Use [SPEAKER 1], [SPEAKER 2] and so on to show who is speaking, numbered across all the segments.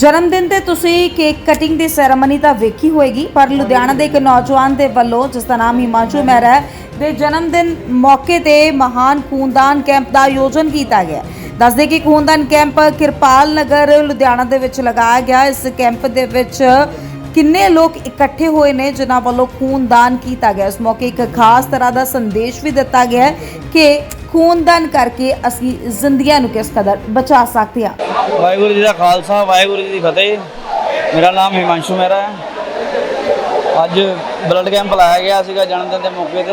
[SPEAKER 1] ਜਨਮ ਦਿਨ ਤੇ ਤੁਸੀਂ ਕੇਕ ਕਟਿੰਗ ਦੀ ਸੈਰੇਮਨੀ ਤਾਂ ਵੇਖੀ ਹੋਏਗੀ, ਪਰ ਲੁਧਿਆਣਾ ਦੇ ਇੱਕ ਨੌਜਵਾਨ ਦੇ ਵੱਲੋਂ, ਜਿਸ ਦਾ ਨਾਮ ਹਿਮਾਂਸ਼ੂ ਮਹਿਰਾ ਹੈ, ਦੇ ਜਨਮ ਦਿਨ ਮੌਕੇ ਤੇ ਮਹਾਨ ਖੂਨਦਾਨ ਕੈਂਪ ਦਾ ਆਯੋਜਨ ਕੀਤਾ ਗਿਆ ਦੱਸਦੇ ਕਿ ਖੂਨਦਾਨ ਕੈਂਪ ਕਿਰਪਾਲ ਨਗਰ, ਲੁਧਿਆਣਾ ਦੇ ਵਿੱਚ ਲਗਾਇਆ ਗਿਆ। ਇਸ ਕੈਂਪ ਦੇ ਵਿੱਚ ਕਿੰਨੇ ਲੋਕ ਇਕੱਠੇ ਹੋਏ ਨੇ, ਜਿਨ੍ਹਾਂ ਵੱਲੋਂ ਖੂਨਦਾਨ ਕੀਤਾ ਗਿਆ ਇਸ ਮੌਕੇ ਇੱਕ ਖਾਸ ਤਰ੍ਹਾਂ ਦਾ ਸੰਦੇਸ਼ ਵੀ ਦਿੱਤਾ ਗਿਆ ਕਿ ਖੂਨਦਾਨ ਕਰਕੇ ਅਸੀਂ ਜ਼ਿੰਦਗੀਆਂ ਨੂੰ ਕਿਸ ਕਦਰ ਬਚਾ ਸਕਦੇ ਹਾਂ।
[SPEAKER 2] ਵਾਹਿਗੁਰੂ ਜੀ ਦਾ ਖਾਲਸਾ, ਵਾਹਿਗੁਰੂ ਜੀ ਦੀ ਫਤਿਹ। ਮੇਰਾ ਨਾਮ ਹਿਮਾਂਸ਼ੂ ਮਹਿਰਾ ਹੈ। ਅੱਜ ਬਲੱਡ ਕੈਂਪ ਲਾਇਆ ਗਿਆ ਸੀਗਾ ਜਨਮ ਦਿਨ ਦੇ ਮੌਕੇ ਤੇ।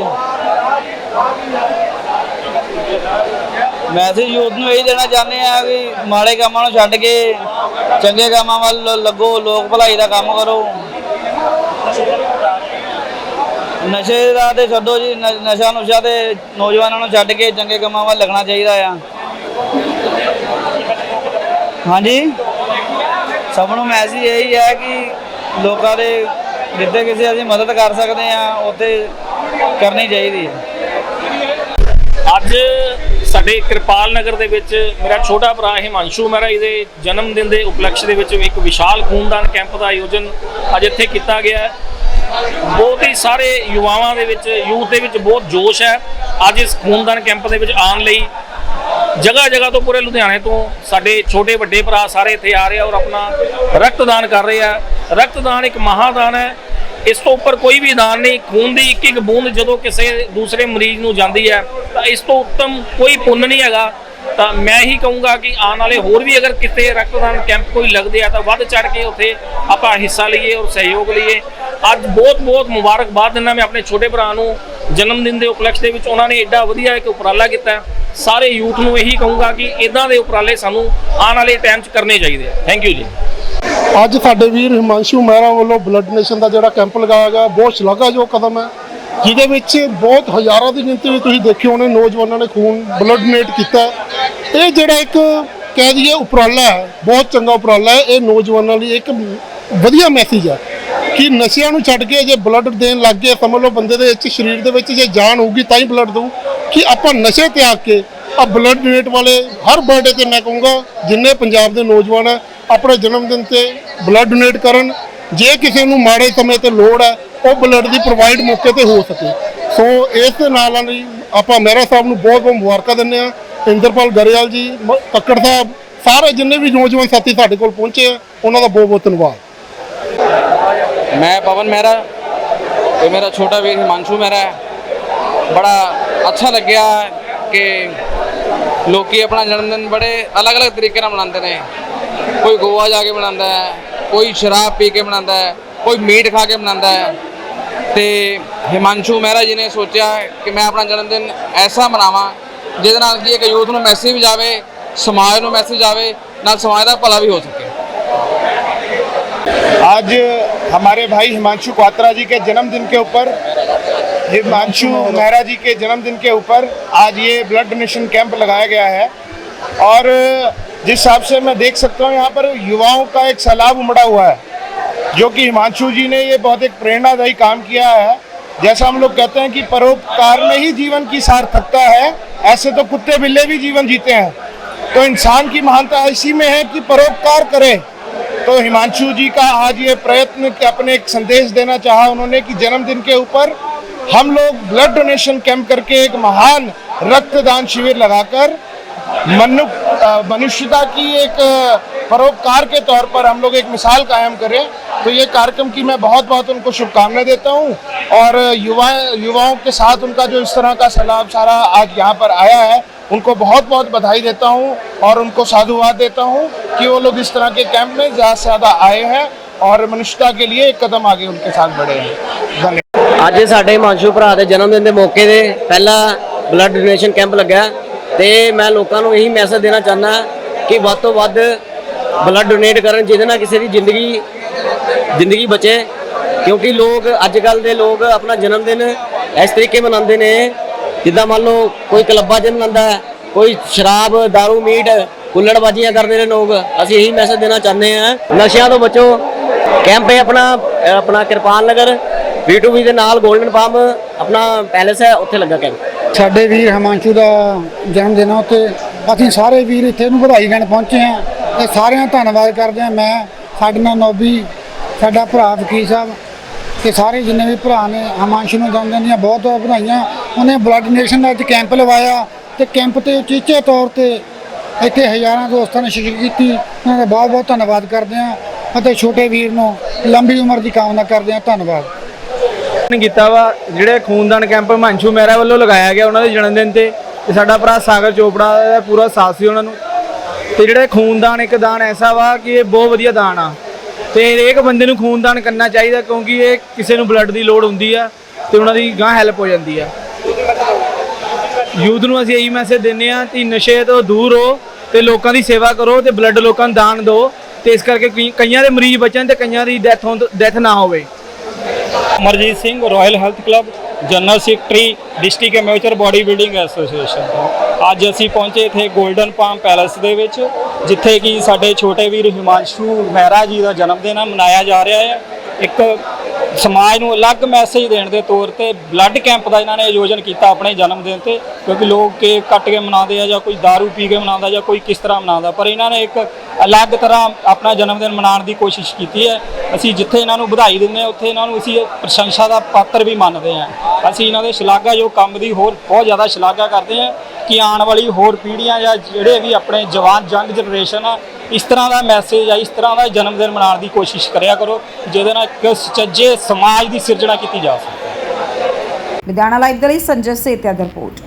[SPEAKER 2] ਮੈਸੇਜ ਯੂਥ ਨੂੰ ਇਹ ਦੇਣਾ ਚਾਹੁੰਦੇ ਆ ਵੀ ਮਾੜੇ ਕੰਮਾਂ ਨੂੰ ਛੱਡ ਕੇ, ਚੰਗੇ ਕੰਮਾਂ ਵੱਲ ਲੱਗੋ, ਲੋਕ ਭਲਾਈ ਦਾ ਕੰਮ ਕਰੋ। ਨਸ਼ੇ ਦਾ ਤੇ ਛੱਡੋ ਜੀ, ਨ- ਨਸ਼ਾ ਨੁਸ਼ਾ ਤੇ ਨੌਜਵਾਨਾਂ ਨੂੰ ਛੱਡ ਕੇ ਚੰਗੇ ਕੰਮਾਂ ਵੱਲ ਲੱਗਣਾ ਚਾਹੀਦਾ ਆ। ਹਾਂਜੀ? ਸਭ ਨੂੰ ਮੈਸੇਜ ਇਹੀ ਹੈ ਕਿ ਲੋਕਾਂ ਦੇ ਜਿੱਥੇ ਕਿਸੇ ਅਸੀਂ ਮਦਦ ਕਰ ਸਕਦੇ ਆ, ਉੱਥੇ ਕਰਨੀ ਚਾਹੀਦੀ ਹੈ
[SPEAKER 3] ਅੱਜ ਸਾਡੇ ਕਿਰਪਾਲ ਨਗਰ ਦੇ ਵਿੱਚ ਮੇਰਾ ਛੋਟਾ ਭਰਾ ਹਿਮਾਂਸ਼ੂ ਮਹਿਰਾ ਜੀ ਦੇ ਜਨਮ ਦਿਨ ਦੇ ਉਪਲਕਸ਼ ਦੇ ਵਿੱਚ ਇੱਕ ਵਿਸ਼ਾਲ ਖੂਨਦਾਨ ਕੈਂਪ ਦਾ ਆਯੋਜਨ ਅੱਜ ਇੱਥੇ ਕੀਤਾ ਗਿਆ ਹੈ। ਬਹੁਤ ਹੀ ਸਾਰੇ ਯੁਵਾਵਾਂ ਦੇ ਵਿੱਚ, ਯੂਥ ਦੇ ਵਿੱਚ ਬਹੁਤ ਜੋਸ਼ ਹੈ। ਅੱਜ ਇਸ ਖੂਨਦਾਨ ਕੈਂਪ ਦੇ ਵਿੱਚ ਆਉਣ ਲਈ ਜਗ੍ਹਾ ਜਗ੍ਹਾ ਤੋਂ ਪੂਰੇ ਲੁਧਿਆਣੇ ਤੋਂ ਸਾਡੇ ਛੋਟੇ ਵੱਡੇ ਭਰਾ ਸਾਰੇ ਇੱਥੇ ਆ ਰਹੇ ਆ ਔਰ ਆਪਣਾ ਰਕਤਦਾਨ ਕਰ ਰਹੇ ਆ। ਰਕਤਦਾਨ ਇੱਕ ਮਹਾਦਾਨ ਹੈ। ਇਸ ਤੋਂ ਉੱਪਰ ਕੋਈ ਵੀ ਦਾਨ ਨਹੀਂ। ਖੂਨ ਦੀ ਇੱਕ ਇੱਕ ਬੂੰਦ ਜਦੋਂ ਕਿਸੇ ਦੂਸਰੇ ਮਰੀਜ਼ ਨੂੰ ਜਾਂਦੀ ਹੈ, ਤਾਂ ਇਸ ਤੋਂ ਉੱਤਮ ਕੋਈ ਪੁੰਨ ਨਹੀਂ ਹੈਗਾ। ਤਾਂ ਮੈਂ ਹੀ ਕਹੂੰਗਾ ਕਿ ਆਉਣ ਵਾਲੇ ਹੋਰ ਵੀ ਅਗਰ ਕਿਤੇ ਰਕਤਦਾਨ ਕੈਂਪ ਕੋਈ ਲੱਗਦੇ ਆ ਤਾਂ ਵੱਧ ਚੜ ਕੇ ਉੱਥੇ ਆਪਾਂ ਹਿੱਸਾ ਲਈਏ ਔਰ ਸਹਿਯੋਗ ਲਈਏ। ਅੱਜ ਬਹੁਤ ਬਹੁਤ ਮੁਬਾਰਕਬਾਦ ਦਿੰਦਾ ਮੈਂ ਆਪਣੇ ਛੋਟੇ ਭਰਾ ਨੂੰ। ਜਨਮ ਦਿਨ ਦੇ ਉਪਲਕਸ਼ ਦੇ ਵਿੱਚ ਉਹਨਾਂ ਨੇ ਐਡਾ ਵਧੀਆ ਇੱਕ ਉਪਰਾਲਾ ਕੀਤਾ। ਸਾਰੇ ਯੂਥ ਨੂੰ ਇਹੀ ਕਹੂੰਗਾ ਕਿ ਇਦਾਂ ਦੇ ਉਪਰਾਲੇ ਸਾਨੂੰ ਆਉਣ ਵਾਲੇ ਟਾਈਮ 'ਚ ਕਰਨੇ ਚਾਹੀਦੇ ਆ। ਥੈਂਕ ਯੂ ਜੀ।
[SPEAKER 4] ਅੱਜ ਸਾਡੇ ਵੀਰ ਹਿਮਾਂਸ਼ੂ ਮਹਿਰਾ ਵੱਲੋਂ ਬਲੱਡ ਡੋਨੇਸ਼ਨ ਦਾ ਜਿਹੜਾ ਕੈਂਪ ਲਗਾਇਆ ਗਿਆ, ਬਹੁਤ ਸ਼ਲਾਘਾਯੋਗ ਕਦਮ ਹੈ। ਜਿਹਦੇ ਵਿੱਚ ਬਹੁਤ ਹਜ਼ਾਰਾਂ ਦੀ ਗਿਣਤੀ ਵਿੱਚ ਤੁਸੀਂ ਦੇਖਿਓ ਉਹਨੇ ਨੌਜਵਾਨਾਂ ਨੇ ਖੂਨ ਬਲੱਡ ਡੋਨੇਟ ਕੀਤਾ। ਇਹ ਜਿਹੜਾ ਇੱਕ ਕਹਿ ਦਈਏ ਉਪਰਾਲਾ ਹੈ, ਬਹੁਤ ਚੰਗਾ ਉਪਰਾਲਾ ਹੈ। ਇਹ ਨੌਜਵਾਨਾਂ ਲਈ ਇੱਕ ਵਧੀਆ ਮੈਸੇਜ ਹੈ ਕਿ ਨਸ਼ਿਆਂ ਨੂੰ ਛੱਡ ਕੇ ਜੇ ਬਲੱਡ ਦੇਣ ਲੱਗ ਗਏ, ਸਮਝ ਲਓ ਬੰਦੇ ਦੇ ਵਿੱਚ, ਸਰੀਰ ਦੇ ਵਿੱਚ ਜੇ ਜਾਨ ਹੋਊਗੀ ਤਾਂ ਹੀ ਬਲੱਡ ਦਊ। ਕਿ ਆਪਾਂ ਨਸ਼ੇ ਤਿਆਗ ਕੇ ਆ ਬਲੱਡ ਡੋਨੇਟ ਵਾਲੇ ਹਰ ਬਰਥਡੇ ਤੇ ਮੈਂ ਕਹੂੰਗਾ, ਜਿੰਨੇ ਪੰਜਾਬ ਦੇ ਨੌਜਵਾਨ ਹੈ, ਆਪਣੇ ਜਨਮ ਦਿਨ ਤੇ ਬਲੱਡ ਡੋਨੇਟ ਕਰਨ। ਜੇ ਕਿਸੇ ਨੂੰ ਮਾੜੇ ਸਮੇਂ ਤੇ ਲੋੜ ਹੈ ਉਹ ਬਲੱਡ ਦੀ ਪ੍ਰੋਵਾਈਡ ਮੌਕੇ ਤੇ ਹੋ ਸਕੇ। ਸੋ ਇਸ ਦੇ ਨਾਲ ਨਾਲ ਹੀ ਆਪਾਂ ਮਹਿਰਾ ਸਾਹਿਬ ਨੂੰ ਬਹੁਤ ਬਹੁਤ ਮੁਬਾਰਕਾਂ ਦਿੰਦੇ ਆ ਇੰਦਰਪਾਲ ਗਰੇਵਾਲ ਜੀ ਕੱਕੜ ਸਾਹਿਬ, ਸਾਰੇ ਜਿੰਨੇ ਵੀ ਨੌਜਵਾਨ ਸਾਥੀ ਸਾਡੇ ਕੋਲ ਪਹੁੰਚੇ ਆ, ਉਹਨਾਂ ਦਾ ਬਹੁਤ ਬਹੁਤ ਧੰਨਵਾਦ।
[SPEAKER 5] ਮੈਂ ਪਵਨ ਮਹਿਰਾ ਤੇ ਮੇਰਾ ਛੋਟਾ ਵੀਰ ਮਾਨਸ਼ੂ ਮਹਿਰਾ ਬੜਾ ਅੱਛਾ ਲੱਗਿਆ ਕਿ ਲੋਕੀ ਆਪਣਾ ਜਨਮ ਦਿਨ ਬੜੇ ਅਲੱਗ-ਅਲੱਗ ਤਰੀਕੇ ਨਾਲ ਮਨਾਉਂਦੇ ਨੇ। ਕੋਈ ਗੋਆ ਜਾ ਕੇ ਮਨਾਉਂਦਾ ਹੈ, ਕੋਈ ਸ਼ਰਾਬ ਪੀ ਕੇ ਮਨਾਉਂਦਾ ਹੈ, ਕੋਈ ਮੀਟ ਖਾ ਕੇ ਮਨਾਉਂਦਾ ਹੈ। ਤੇ ਹਿਮਾਂਸ਼ੂ ਮਹਿਰਾ ਜੀ ਨੇ ਸੋਚਿਆ ਕਿ ਮੈਂ ਆਪਣਾ ਜਨਮ ਦਿਨ ਐਸਾ ਮਨਾਵਾਂ ਜਿਹਦੇ ਨਾਲ ਕਿ ਇੱਕ ਯੂਥ ਨੂੰ ਮੈਸੇਜ ਵੀ ਜਾਵੇ ਸਮਾਜ ਨੂੰ ਮੈਸੇਜ ਜਾਵੇ ਨਾਲ ਸਮਾਜ ਦਾ ਭਲਾ ਵੀ ਹੋ ਸਕੇ
[SPEAKER 6] आज हमारे भाई हिमांशु क्वात्रा जी के जन्मदिन के ऊपर हिमांशु मेहरा जी के जन्मदिन के ऊपर आज ये ब्लड डोनेशन कैंप लगाया गया है और जिस हिसाब से मैं देख सकता हूँ यहाँ पर युवाओं का एक सैलाब उमड़ा हुआ है जो कि हिमांशु जी ने ये बहुत एक प्रेरणादायी काम किया है। जैसा हम लोग कहते हैं कि परोपकार में ही जीवन की सार्थकता है, ऐसे तो कुत्ते बिल्ले भी जीवन जीते हैं। तो इंसान की महानता इसी में है कि परोपकार करे। तो हिमांशु जी का आज ये प्रयत्न कि अपने एक संदेश देना चाहा उन्होंने कि जन्मदिन के ऊपर हम लोग ब्लड डोनेशन कैंप करके एक महान रक्तदान शिविर लगाकर मनु अ, मनुष्यता की एक अ, परोपकार के तौर पर हम लोग एक मिसाल कायम करें तो ये कार्यक्रम की मैं बहुत बहुत उनको शुभकामनाएं देता हूँ और युवा युवाओं के साथ उनका जो इस तरह का सलाब सारा आज यहाँ पर आया है उनको बहुत बहुत बधाई देता हूँ और उनको साधुवाद देता हूँ कि वो लोग इस तरह के कैंप में ज़्यादा से ज़्यादा आए हैं और मनुष्यता के लिए एक कदम आगे उनके साथ बढ़े हैं धन्यवाद
[SPEAKER 7] ਅੱਜ ਸਾਡੇ ਹਿਮਾਂਸ਼ੂ ਭਰਾ ਦੇ ਜਨਮ ਦਿਨ ਦੇ ਮੌਕੇ ਤੇ ਪਹਿਲਾ ਬਲੱਡ ਡੋਨੇਸ਼ਨ ਕੈਂਪ ਲੱਗਾ ਤੇ ਮੈਂ ਲੋਕਾਂ ਨੂੰ ਇਹੀ ਮੈਸੇਜ ਦੇਣਾ ਚਾਹੁੰਦਾ ਕਿ ਵੱਧ ਤੋਂ ਵੱਧ ਬਲੱਡ ਡੋਨੇਟ ਕਰਨ ਜਿਹਦੇ ਨਾਲ ਕਿਸੇ ਦੀ ਜ਼ਿੰਦਗੀ ਜ਼ਿੰਦਗੀ ਬਚੇ। ਕਿਉਂਕਿ ਲੋਕ ਅੱਜ ਕੱਲ ਦੇ ਲੋਕ ਆਪਣਾ ਜਨਮ ਦਿਨ ਇਸ ਤਰੀਕੇ ਮਨਾਉਂਦੇ ਨੇ, ਜਿੱਦਾਂ ਮੰਨ ਲਓ ਕੋਈ ਕਲੱਬਾਂ 'ਚ ਮਨਾਉਂਦਾ, ਕੋਈ ਸ਼ਰਾਬ, दारू, ਮੀਟ, ਕੁੱਲੜਬਾਜ਼ੀਆਂ ਕਰਦੇ ਨੇ ਲੋਕ। ਅਸੀਂ ਇਹੀ ਮੈਸੇਜ ਦੇਣਾ ਚਾਹੁੰਦੇ ਆ ਨਸ਼ਿਆਂ ਤੋਂ ਬਚੋ। ਕੈਂਪ ਹੈ ਆਪਣਾ ਆਪਣਾ ਕਿਰਪਾਲ ਨਗਰ। B2B ਦੇ ਨਾਲ ਗੋਲਡਨ ਫਾਰਮ ਆਪਣਾ ਪੈਲੇਸ ਹੈ, ਉੱਥੇ ਲੱਗਾ ਕੈਂਪ।
[SPEAKER 8] ਸਾਡੇ ਵੀਰ ਹਿਮਾਂਸ਼ੂ ਦਾ ਜਨਮ ਦਿਨ ਆ ਉੱਥੇ। ਅਸੀਂ ਸਾਰੇ ਵੀਰ ਇੱਥੇ ਨੂੰ ਵਧਾਈ ਦੇਣ ਪਹੁੰਚੇ ਆ ਇਹ ਸਾਰਿਆਂ ਦਾ ਧੰਨਵਾਦ ਕਰਦੇ ਹਾਂ। ਮੈਂ, ਸਾਡੇ ਨਾਲ ਨੋਬੀ, ਸਾਡਾ ਭਰਾ ਵਕੀਲ ਸਾਹਿਬ ਤੇ ਸਾਰੇ ਜਿੰਨੇ ਵੀ ਭਰਾ ਨੇ ਹਮਾਂਸ਼ੂ ਨੂੰ ਜਨਮ ਦਿਨ ਦੀਆਂ ਬਹੁਤ ਬਹੁਤ ਵਧਾਈਆਂ। ਉਹਨੇ ਬਲੱਡ ਡੋਨੇਸ਼ਨ ਦਾ ਅੱਜ ਕੈਂਪ ਲਵਾਇਆ ਤੇ ਕੈਂਪ ਤੇ ਉਚੇਚੇ ਤੌਰ ਤੇ ਇੱਥੇ ਹਜ਼ਾਰਾਂ ਦੋਸਤਾਂ ਨੇ ਸ਼ਿਰਕਤ ਕੀਤੀ। ਉਹਨਾਂ ਦਾ ਬਹੁਤ ਬਹੁਤ ਧੰਨਵਾਦ ਕਰਦੇ ਹਾਂ। ਅਤੇ ਛੋਟੇ ਵੀਰ ਨੂੰ ਲੰਬੀ ਉਮਰ ਦੀ ਕਾਮਨਾ ਕਰਦੇ ਹਾਂ। ਧੰਨਵਾਦ।
[SPEAKER 9] ਕੀਤਾ ਵਾ, ਜਿਹੜੇ ਖੂਨਦਾਨ ਕੈਂਪ ਮੰਸ਼ੂ ਮਹਿਰਾ ਵੱਲੋਂ ਲਗਾਇਆ ਗਿਆ ਉਹਨਾਂ ਦੇ ਜਨਮ ਦਿਨ ਤੇ ਤੇ ਸਾਡਾ ਭਰਾ ਸਾਗਰ ਚੋਪੜਾ ਦਾ ਪੂਰਾ ਸਾਥ ਸੀ ਉਹਨਾਂ ਨੂੰ। ਤੇ ਜਿਹੜੇ ਖੂਨਦਾਨ, ਇੱਕ ਦਾਨ ਐਸਾ ਵਾ ਕਿ ਇਹ ਬਹੁਤ ਵਧੀਆ ਦਾਨ ਆ। ਤੇ ਹਰੇਕ ਬੰਦੇ ਨੂੰ ਖੂਨਦਾਨ ਕਰਨਾ ਚਾਹੀਦਾ ਕਿਉਂਕਿ ਇਹ ਕਿਸੇ ਨੂੰ ਬਲੱਡ ਦੀ ਲੋੜ ਹੁੰਦੀ ਆ ਤੇ ਉਹਨਾਂ ਦੀ ਗਾਂ ਹੈਲਪ ਹੋ ਜਾਂਦੀ ਆ। ਯੂਥ ਨੂੰ ਅਸੀਂ ਇਹੀ ਮੈਸੇਜ ਦਿੰਨੇ ਆ ਕਿ ਨਸ਼ੇ ਤੋਂ ਦੂਰ ਰਹੋ ਤੇ ਲੋਕਾਂ ਦੀ ਸੇਵਾ ਕਰੋ ਤੇ ਬਲੱਡ ਲੋਕਾਂ ਨੂੰ ਦਾਨ ਦਿਓ। ਤੇ ਇਸ ਕਰਕੇ ਕਈ- ਕਈਆਂ ਦੇ ਮਰੀਜ਼ ਬਚਣ ਤੇ ਕਈਆਂ ਦੀ ਡੈਥ ਹੋਣ ਡੈਥ ਨਾ ਹੋਵੇ।
[SPEAKER 10] Amarjit Singh royal health club general secretary district amateur body building association ਤੋਂ। ਅੱਜ ਅਸੀਂ ਪਹੁੰਚੇ ਇੱਥੇ 골ਡਨ ਪਾਮ ਪੈਲੇਸ ਦੇ ਵਿੱਚ, ਜਿੱਥੇ ਕਿ ਸਾਡੇ ਛੋਟੇ ਵੀਰ ਹਿਮਾਂਸ਼ੂ ਮਹਿਰਾ ਜੀ ਦਾ ਜਨਮ ਦਿਨ ਆ, ਮਨਾਇਆ ਜਾ ਰਿਹਾ ਹੈ ਇੱਕ ਸਮਾਜ ਨੂੰ ਅਲੱਗ ਮੈਸੇਜ ਦੇਣ ਦੇ ਤੌਰ ਤੇ ਬਲੱਡ ਕੈਂਪ ਦਾ ਇਹਨਾਂ ਨੇ ਆਯੋਜਨ ਕੀਤਾ ਆਪਣੇ ਜਨਮ ਦਿਨ ਤੇ, ਕਿਉਂਕਿ ਲੋਕ ਕੇਕ ਕੱਟ ਕੇ ਮਨਾਉਂਦੇ ਆ ਜਾਂ ਕੋਈ दारू ਪੀ ਕੇ ਮਨਾਉਂਦਾ ਜਾਂ ਕੋਈ ਕਿਸ ਤਰ੍ਹਾਂ ਮਨਾਉਂਦਾ, ਪਰ ਇਹਨਾਂ ਨੇ ਇੱਕ ਅਲੱਗ ਤਰ੍ਹਾਂ ਆਪਣਾ ਜਨਮ ਦਿਨ ਮਨਾਉਣ ਦੀ ਕੋਸ਼ਿਸ਼ ਕੀਤੀ ਹੈ। ਅਸੀਂ ਜਿੱਥੇ ਇਹਨਾਂ ਨੂੰ ਵਧਾਈ ਦਿੰਦੇ ਹਾਂ, ਉੱਥੇ ਇਹਨਾਂ ਨੂੰ ਅਸੀਂ ਪ੍ਰਸ਼ੰਸਾ ਦਾ ਪਾਤਰ ਵੀ ਮੰਨਦੇ ਹਾਂ। ਅਸੀਂ ਇਹਨਾਂ ਦੇ ਸ਼ਲਾਘਾਯੋਗ ਕੰਮ ਦੀ ਹੋਰ ਬਹੁਤ ਜ਼ਿਆਦਾ ਸ਼ਲਾਘਾ ਕਰਦੇ ਹਾਂ। ਕਿ ਆਉਣ ਵਾਲੀ ਹੋਰ ਪੀੜ੍ਹੀਆਂ ਜਾਂ ਜਿਹੜੇ ਵੀ ਆਪਣੇ ਜਵਾਨ ਜੰਗ ਜਨਰੇਸ਼ਨ ਆ, ਇਸ ਤਰ੍ਹਾਂ ਦਾ ਮੈਸੇਜ ਆ, ਇਸ ਤਰ੍ਹਾਂ ਦਾ ਜਨਮ ਦਿਨ ਮਨਾਉਣ ਦੀ ਕੋਸ਼ਿਸ਼ ਕਰਿਆ ਕਰੋ, ਜਿਹਦੇ ਨਾਲ ਇੱਕ ਸੁਚੱਜੇ ਸਮਾਜ ਦੀ ਸਿਰਜਣਾ ਕੀਤੀ ਜਾ ਸਕੇ।
[SPEAKER 1] ਲੁਧਿਆਣਾ ਲਾਈਵ ਦੇ ਲਈ ਸੰਜੇ ਸੇਤਿਆ ਦੀ ਰਿਪੋਰਟ।